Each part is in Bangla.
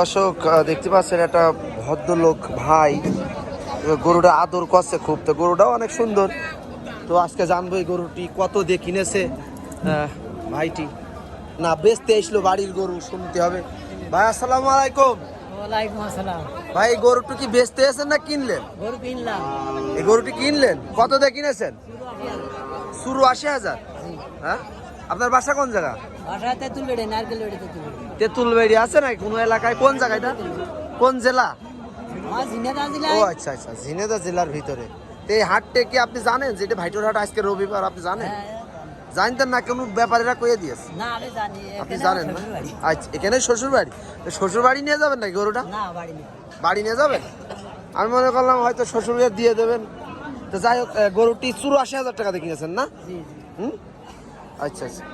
দর্শক দেখতে পাচ্ছেন একটা ভদ্রলোক ভাই গরুটা আদর করছে খুব। তো গরুটাও অনেক সুন্দর। তো আজকে জানব এই গরুটি কত দিয়ে কিনেছে ভাইটি। না বেচতে এসলো বাড়ির গরু শুনতে হবে। ভাই আসসালামু আলাইকুম। ভাই গরুটি কি বেচতে এসেন না কিনলেন? গরু কিনলাম। এই গরুটি কিনলেন? কত দিয়ে কিনেছেন? শুরু আশি হাজার। হ্যাঁ? আপনার বাসা কোন জায়গা? বাসাতে নারকেল তেঁতুলবাড়ি আছে না কোনো এলাকায়? কোন জায়গাটা কোন জেলা? ও আচ্ছা আচ্ছা ঝিনেদা জেলার ভিতরে। তো এই হাটটা কি আপনি জানেন? যে এটা ভাইটোর হাট আজকে রবিবার আপনি জানেন? জানতেন না কোনো ব্যাপারীরা কয়ে দিয়েছে? আপনি জানেন না? আচ্ছা এখানে শ্বশুর বাড়ি শ্বশুর বাড়ি নিয়ে যাবেন নাকি গরুটা? বাড়ি নিয়ে যাবেন? আমি মনে করলাম হয়তো শ্বশুরে দিয়ে দেবেন। তো যাই হোক গরুটি চুরাশি হাজার টাকা দিয়ে কিনেছেন না? হুম? আচ্ছা আচ্ছা।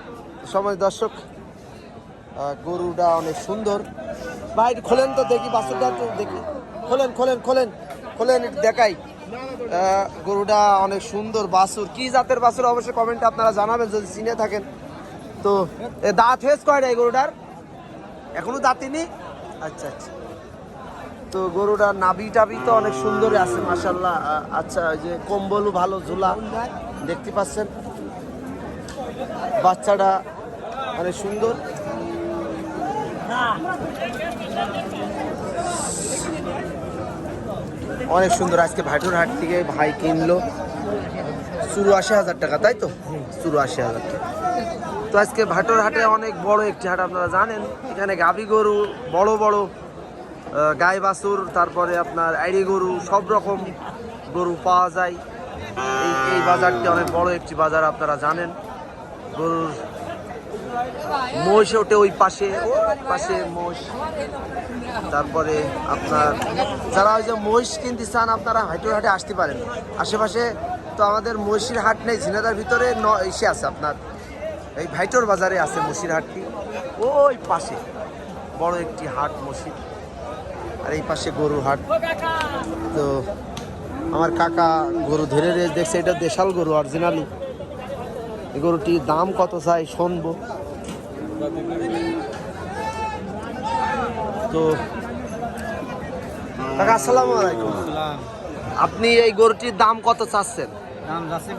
সময় দর্শক। গরুটা অনেক সুন্দর। ভাই খোলেন তো দেখি বাসুরটা তো দেখি। খোলেন খোলেন খোলেন খোলেন দেখাই। গরুটা অনেক সুন্দর বাসুর কি জাতের বাসুর অবশ্যই কমেন্টে আপনারা জানাবেন, যদি চিনে থাকেন। তো দাঁত হয়েছে কয়টা এই গরুটার? এখনও দাঁতিনি আচ্ছা আচ্ছা। তো গরুটার নাবি টাভি তো অনেক সুন্দর আছে মাসাল্লাহ আচ্ছা ওই যে কম্বলও ভালো, ঝোলা। দেখতে পাচ্ছেন? বাচ্চাটা অনেক সুন্দর। অনেক সুন্দর আজকে ভাইটুর হাট থেকে ভাই কিনলো। চুরাশি হাজার টাকা, তাই তো? চুরাশি হাজার টাকা। তো আজকে ভাটোর হাটে অনেক বড় একটি হাট আপনারা জানেন। এখানে গাভী গরু, বড় বড় গাই বাছুর, তারপরে আপনার আইড়ি গরু, সব রকম গরু পাওয়া যায়। এই এই বাজারটি অনেক বড় একটি বাজার আপনারা জানেন। গরুর মহিষ ওঠে ওই পাশে ওই পাশে মহিষ তারপরে আপনার, যারা ওই যে মহিষ কিনতে চান, আপনারা হাইটের হাটে আসতে পারেন। আশেপাশে তো আমাদের মহিষির হাট নেই ঝিনাদার ভিতরে ন এসে আছে আপনার। এই ভাইটোর বাজারে আছে মসির হাটটি। ওই পাশে, বড় একটি হাট মসজিদ আর এই পাশে গরুর হাট। তো আমার কাকা গরু ধরে দেখছে এটা দেশাল গরু অরিজিনালি এই গরুটির দাম কত চাই, শুনব। তো কাকা আসসালামু আলাইকুম। আপনি এই গরুটির দাম কত চাচ্ছেন? দাম যাচ্ছে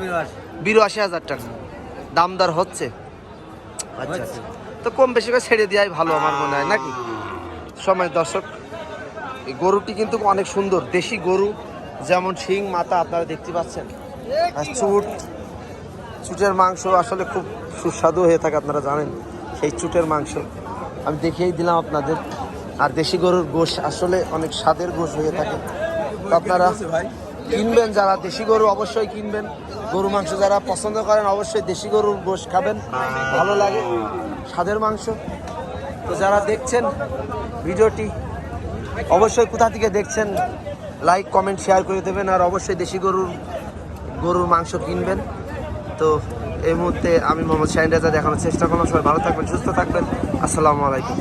বিরাশি। হাজার টাকা। দামদার হচ্ছে? আচ্ছা আচ্ছা। তো কম বেশি করে ছেড়ে দেওয়াই ভালো আমার মনে হয় নাকি? সময় দর্শক এই গরুটি কিন্তু অনেক সুন্দর। দেশি গরু যেমন শিং মাথা আপনারা দেখতে পাচ্ছেন। আর চুট চুটের মাংস আসলে খুব সুস্বাদু হয়ে থাকে আপনারা জানেন। সেই চুটের মাংস। আমি দেখিয়েই দিলাম আপনাদের। আর দেশি গরুর গোশ আসলে অনেক স্বাদের গোশ হয়ে থাকে। আপনারা কিনবেন, যারা দেশি গরু অবশ্যই কিনবেন। গরু মাংস যারা পছন্দ করেন, অবশ্যই দেশি গরুর গোশ খাবেন। ভালো লাগে। স্বাদের মাংস। তো যারা দেখছেন ভিডিওটি, অবশ্যই কোথা থেকে দেখছেন লাইক কমেন্ট শেয়ার করে দেবেন। আর অবশ্যই দেশি গরুর গরুর মাংস কিনবেন। তো এই মুহূর্তে আমি মোহাম্মদ শাহিন রাজা দেখানোর চেষ্টা করলাম। সবাই ভালো থাকবেন, সুস্থ থাকবেন। আসসালামু আলাইকুম।